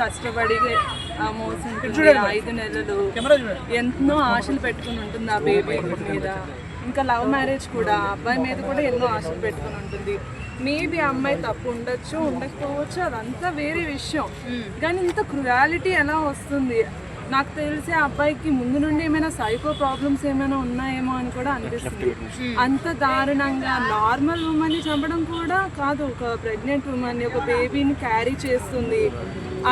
కష్టపడి ఆ మోసింటుంది ఐదు నెలలు ఎన్నో ఆశలు పెట్టుకుని ఉంటుంది ఆ బేబీ మీద. ఇంకా లవ్ మ్యారేజ్ కూడా అబ్బాయి మీద కూడా ఎన్నో ఆశలు పెట్టుకుని ఉంటుంది. మేబీ అమ్మాయి తప్పు ఉండొచ్చు ఉండకపోవచ్చు అదంతా వేరే విషయం. కానీ ఇంత క్రుయాలిటీ ఎలా వస్తుంది? నాకు తెలిసి ఆ అబ్బాయికి ముందు నుండి ఏమైనా సైకో ప్రాబ్లమ్స్ ఏమైనా ఉన్నాయేమో అని కూడా అనిపిస్తుంది. అంత దారుణంగా నార్మల్ ఉమెన్ని చంపడం కూడా కాదు. ఒక ప్రెగ్నెంట్ ఉమెన్ ఒక బేబీని క్యారీ చేస్తుంది.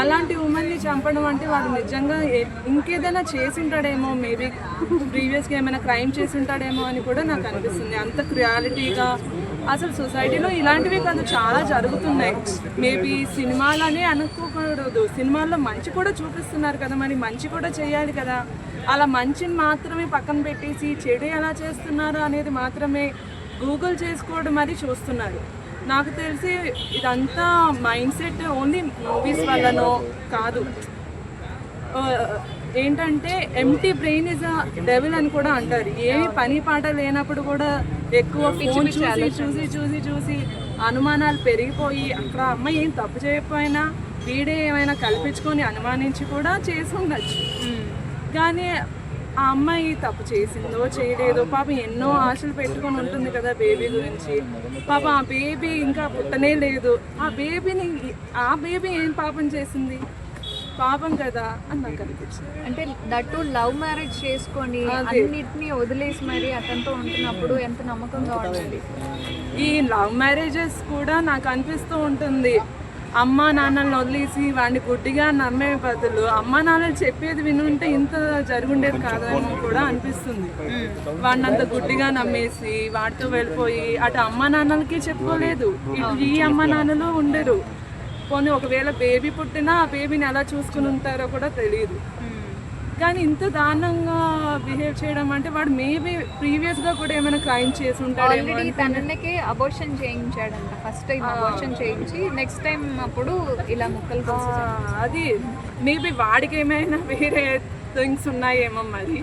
అలాంటి ఉమెన్ని చంపడం అంటే వాడు నిజంగా ఇంకేదైనా చేసి ఉంటాడేమో మేబీ ప్రీవియస్గా ఏమైనా క్రైమ్ చేసి ఉంటాడేమో అని కూడా నాకు అనిపిస్తుంది. అంత క్రియాలిటీగా అసలు సొసైటీలో ఇలాంటివి కాదు చాలా జరుగుతున్నాయి. మేబీ సినిమాలనే అనుకోకూడదు. సినిమాల్లో మంచి కూడా చూపిస్తున్నారు కదా మరి మంచి కూడా చేయాలి కదా. అలా మంచిని మాత్రమే పక్కన పెట్టేసి చెడు ఎలా చేస్తున్నారు అనేది మాత్రమే గూగుల్ చేసుకోవడం మరి చూస్తున్నారు. నాకు తెలిసి ఇదంతా మైండ్ సెట్ ఓన్లీ మూవీస్ వల్లనో కాదు. ఏంటంటే empty brain is a devil అని కూడా అంటారు. ఏ పని పాట లేనప్పుడు కూడా ఎక్కువ ఫోన్ చూసి చూసి చూసి చూసి అనుమానాలు పెరిగిపోయి అక్కడ అమ్మాయి ఏం తప్పు చేయకపోయినా వీడే ఏమైనా కల్పించుకొని అనుమానించి కూడా చేసి ఉండొచ్చు. కానీ ఆ అమ్మాయి తప్పు చేసిందో చేయలేదో పాపం ఎన్నో ఆశలు పెట్టుకొని ఉంటుంది కదా బేబీ గురించి. పాపం ఆ బేబీ ఇంకా పుట్టనే లేదు. ఆ బేబీని ఆ బేబీ ఏం పాపం చేసింది? పాపం కదా అని నాకు అనిపించింది. అంటే దట్టు లవ్ మ్యారేజ్ చేసుకొని అన్నిటిని వదిలేసి మరి అతనితో ఉంటున్నప్పుడు ఎంత నమ్మకంగా ఉండాలి? ఈ లవ్ మ్యారేజెస్ కూడా నాకు అనిపిస్తూ ఉంటుంది. అమ్మ నాన్నల్ని వదిలేసి వాడిని గుడ్డిగా నమ్మే బదులు అమ్మ నాన్నలు చెప్పేది వినుంటే ఇంత జరుగుండేది కాదేమో కూడా అనిపిస్తుంది. వాడిని అంత గుడ్డిగా నమ్మేసి వాడితో వెళ్ళిపోయి అటు అమ్మ నాన్నలకి చెప్పుకోలేదు. ఈ అమ్మ నాన్నలు ఉండరు. పోనీ ఒకవేళ బేబీ పుట్టినా ఆ బేబీని ఎలా చూసుకుని ఉంటారో కూడా తెలియదు కానీ ఇంత దారుణంగా బిహేవ్ చేయడం అంటే వాడు మేబీ ప్రీవియస్గా కూడా ఏమైనా క్రైమ్ చేసి ఆల్రెడీ తనకి అబోర్షన్ చేయించాడంట. ఫస్ట్ టైం అబోర్షన్ చేయించి నెక్స్ట్ టైం అప్పుడు ఇలా ముక్కలు అది మేబీ వాడికి ఏమైనా వేరే థింగ్స్ ఉన్నాయేమో మరి.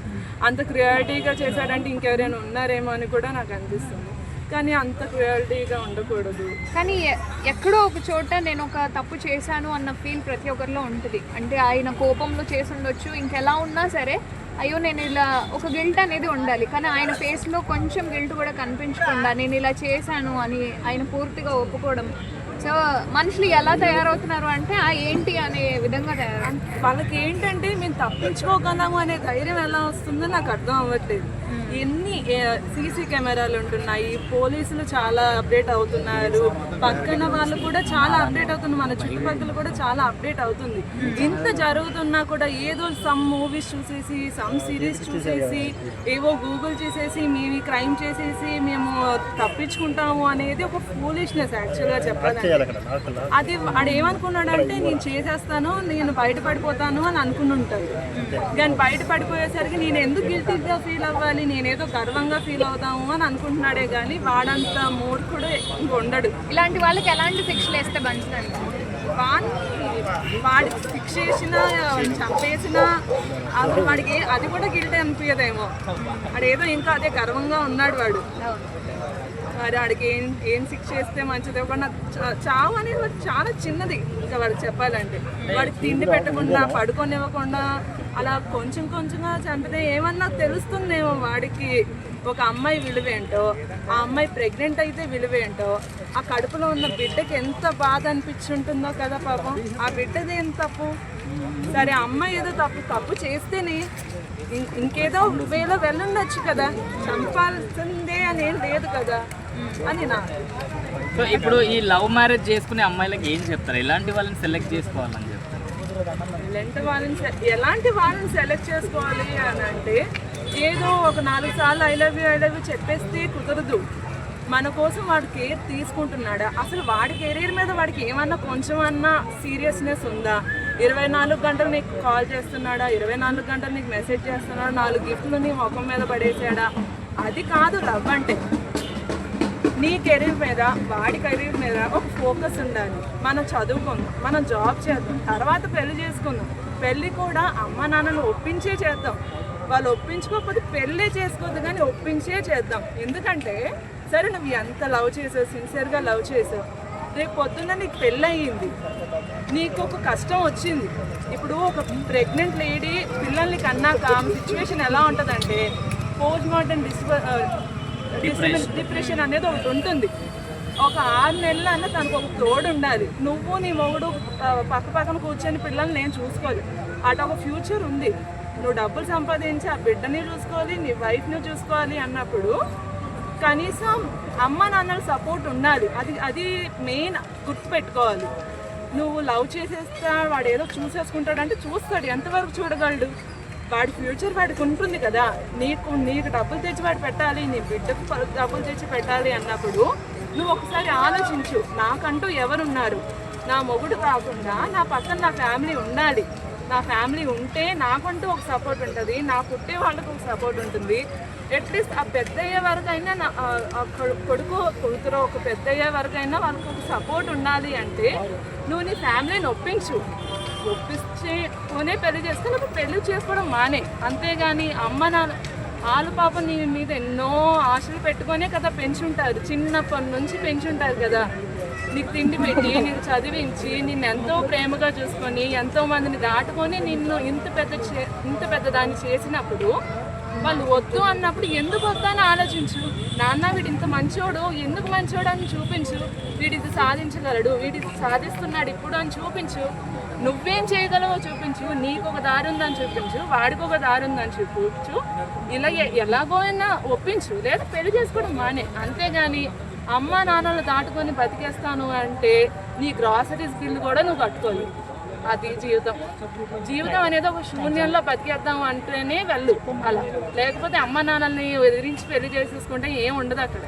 అంత క్రియాలిటీగా చేశాడంటే ఇంకెవరైనా ఉన్నారేమో అని కూడా నాకు అనిపిస్తుంది. కానీ అంత క్రియాలిటీగా ఉండకూడదు. కానీ ఎక్కడో ఒక చోట నేను ఒక తప్పు చేశాను అన్న ఫీల్ ప్రతి ఒక్కరిలో ఉంటుంది. అంటే ఆయన కోపంలో చేసి ఉండొచ్చు ఇంకెలా ఉన్నా సరే అయ్యో నేను ఇలా ఒక గిల్ట్ అనేది ఉండాలి. కానీ ఆయన ఫేస్లో కొంచెం గిల్ట్ కూడా కనిపించకుండా నేను ఇలా చేశాను అని ఆయన పూర్తిగా ఒప్పుకోవడం సో మనుషులు ఎలా తయారవుతున్నారు అంటే ఆ ఏంటి అనే విధంగా తయారు వాళ్ళకి ఏంటంటే మేము తప్పించుకోగలము అనే ధైర్యం ఎలా వస్తుందో నాకు అర్థం అవ్వట్లేదు. ఎన్ని సీసీ కెమెరాలు ఉంటున్నాయి పోలీసులు చాలా అప్డేట్ అవుతున్నారు పక్కన వాళ్ళు కూడా చాలా అప్డేట్ అవుతున్నారు మన చుట్టుపక్కల కూడా చాలా అప్డేట్ అవుతుంది. ఇంత జరుగుతున్నా కూడా ఏదో సమ్ మూవీస్ చూసేసి సమ్ సిరీస్ చూసేసి ఏవో గూగుల్ చేసేసి మేము క్రైమ్ చేసేసి మేము తప్పించుకుంటాము అనేది ఒక ఫూలిష్నెస్ యాక్చువల్గా చెప్పాలంటే. అది వాడు ఏమనుకున్నాడంటే నేను చేసేస్తాను నేను బయటపడిపోతాను అని అనుకుని ఉంటాడు కానీ బయట పడిపోయేసరికి నేను ఎందుకు గిల్టీగా ఫీల్ అవ్వాలి? నేనేదో గర్వంగా ఫీల్ అవుతాము అని అనుకుంటున్నాడే కానీ వాడంత మూడ్ కూడా ఇంక ఉండడు. ఇలాంటి వాళ్ళకి ఎలాంటి శిక్షలు వేస్తే మంచిదండి? వాడిని వాడి ఫిక్స్ చేసిన చంపేసిన అసలు వాడికి అది కూడా గిల్టీ అనిపించదేమో వాడు ఏదో ఇంకా అదే గర్వంగా ఉన్నాడు వాడు. మరి వాడికి ఏం ఏం శిక్ష చేస్తే మంచిది ఒక చావు అనేది వాడు చాలా చిన్నది. ఇంకా వాడు చెప్పాలంటే. వాడికి తిండి పెట్టకుండా పడుకోనివ్వకుండా అలా కొంచెం కొంచెంగా చంపితే ఏమన్నా తెలుస్తుందేమో వాడికి. ఒక అమ్మాయి విలువేంటో ఆ అమ్మాయి ప్రెగ్నెంట్ అయితే విలువేంటో ఆ కడుపులో ఉన్న బిడ్డకి ఎంత బాధ అనిపించుంటుందో కదా పాపం. ఆ బిడ్డది ఏం తప్పు? సరే ఆ అమ్మాయి ఏదో తప్పు తప్పు చేస్తేనే ఇంకేదో వేలో వెళ్ళుండొచ్చు కదా. చంపాల్సిందే అని ఏం లేదు కదా. అని నా సో ఇప్పుడు ఈ లవ్ మ్యారేజ్ చేసుకునే అమ్మాయిలకి ఏం చెప్తారు? ఎలాంటి వాళ్ళని సెలెక్ట్ చేసుకోవాలని చెప్తారు? ఎలాంటి వాళ్ళని ఎలాంటి వాళ్ళని సెలెక్ట్ చేసుకోవాలి అని అంటే ఏదో ఒక నాలుగు సార్లు I love you I love you చెప్పేస్తే కుదరదు. మన కోసం వాడు కేర్ తీసుకుంటున్నాడా? అసలు వాడి కెరీర్ మీద వాడికి ఏమన్నా కొంచెం అన్నా సీరియస్నెస్ ఉందా? ఇరవై నాలుగు గంటలు నీకు కాల్ చేస్తున్నాడా? ఇరవై నాలుగు గంటలు నీకు మెసేజ్ చేస్తున్నాడా? నాలుగు గిఫ్ట్లు నీ ముఖం మీద పడేసాడా అది కాదు లవ్ అంటే. నీ కెరీర్ మీద వాడి కెరీర్ మీద ఒక ఫోకస్ ఉండాలి. మనం చదువుకుందాం మనం జాబ్ చేద్దాం తర్వాత పెళ్ళి చేసుకుందాం. పెళ్ళి కూడా అమ్మ నాన్నను ఒప్పించే చేద్దాం. వాళ్ళు ఒప్పించుకోకపోతే పెళ్ళే చేసుకోవద్దు కానీ ఒప్పించే చేద్దాం. ఎందుకంటే సరే నువ్వు ఎంత లవ్ చేసావు సిన్సియర్గా లవ్ చేసావు రేపు పొద్దున్న నీకు పెళ్ళయింది. నీకు ఒక కష్టం వచ్చింది. ఇప్పుడు ఒక ప్రెగ్నెంట్ లేడీ పిల్లల్ని కన్నాక సిచ్యువేషన్ ఎలా ఉంటుందంటే పోస్ట్ మార్టం డిప్రెషన్ అనేది ఒకటి ఉంటుంది. ఒక ఆరు నెలలు అన్న తనకు ఒక తోడు ఉండాలి. నువ్వు నీ మొగుడు పక్క పక్కన కూర్చొని పిల్లల్ని నేను చూసుకోవాలి అటు ఒక ఫ్యూచర్ ఉంది. నువ్వు డబ్బులు సంపాదించి ఆ బిడ్డని చూసుకోవాలి నీ వైఫ్ని చూసుకోవాలి అన్నప్పుడు కనీసం అమ్మ నాన్నల సపోర్ట్ ఉండాలి. అది అది మెయిన్ గుర్తుపెట్టుకోవాలి. నువ్వు లవ్ చేసేస్తా వాడు ఏదో చూసేసుకుంటాడంటే చూస్తాడు. ఎంతవరకు చూడగలడు? వాడి ఫ్యూచర్ వాడికి ఉంటుంది కదా. నీకు నీకు డబ్బులు తెచ్చి వాడు పెట్టాలి నీ బిడ్డకు డబ్బులు తెచ్చి పెట్టాలి అన్నప్పుడు నువ్వు ఒకసారి ఆలోచించు. నాకంటూ ఎవరున్నారు? నా మొగుడు కాకుండా నా పక్కన నా ఫ్యామిలీ ఉండాలి. నా ఫ్యామిలీ ఉంటే నాకంటూ ఒక సపోర్ట్ ఉంటుంది. నా పుట్టే వాళ్ళకు ఒక సపోర్ట్ ఉంటుంది. అట్లీస్ట్ ఆ పెద్ద అయ్యే వరకైనా నా కొడుకు కూతురు ఒక పెద్ద అయ్యే వరకైనా వాళ్ళకి ఒక సపోర్ట్ ఉండాలి అంటే నువ్వు నీ ఫ్యామిలీని ఒప్పించు. ఒప్పించుకునే పెళ్ళి చేసుకుని ఇప్పుడు పెళ్ళి చేసుకోవడం మానే. అంతేగాని అమ్మ నాన్న వాళ్ళు పాపం నీ మీద ఎన్నో ఆశలు పెట్టుకొనే కదా పెంచుంటారు. చిన్నప్పటి నుంచి పెంచుంటారు కదా. నీకు తిండి పెట్టి నీకు చదివించి నిన్ను ఎంతో ప్రేమగా చూసుకొని ఎంతో మందిని దాటుకొని నిన్ను ఇంత పెద్ద చే- ఇంత పెద్ద దాన్ని చేసినప్పుడు వాళ్ళు వద్దు అన్నప్పుడు ఎందుకు వద్దని ఆలోచించు. నాన్న వీడు ఇంత మంచోడు ఎందుకు మంచోడు అని చూపించు. వీడిది ఇది సాధించగలడు వీడు సాధిస్తున్నాడు ఇప్పుడు అని చూపించు. నువ్వేం చేయగలవో చూపించు నీకు ఒక దారి ఉందని చూపించు వాడికి ఒక దారి ఉందని చూపించు. ఇలా ఎలాగో అయినా ఒప్పించు లేదా పెళ్ళి చేసుకోవడం మానే. అంతేగాని అమ్మ నాన్నలు దాటుకొని బతికేస్తాను అంటే నీ గ్రాసరీస్ బిల్లు కూడా నువ్వు కట్టుకోలేవు. అది జీవితం. జీవితం అనేది ఒక శూన్యంలో బతికేద్దాం అంటేనే వెళ్ళు. అలా. లేకపోతే అమ్మ నాన్నల్ని ఎదిరించి పెళ్ళి చేసేసుకుంటే ఏం ఉండదు అక్కడ.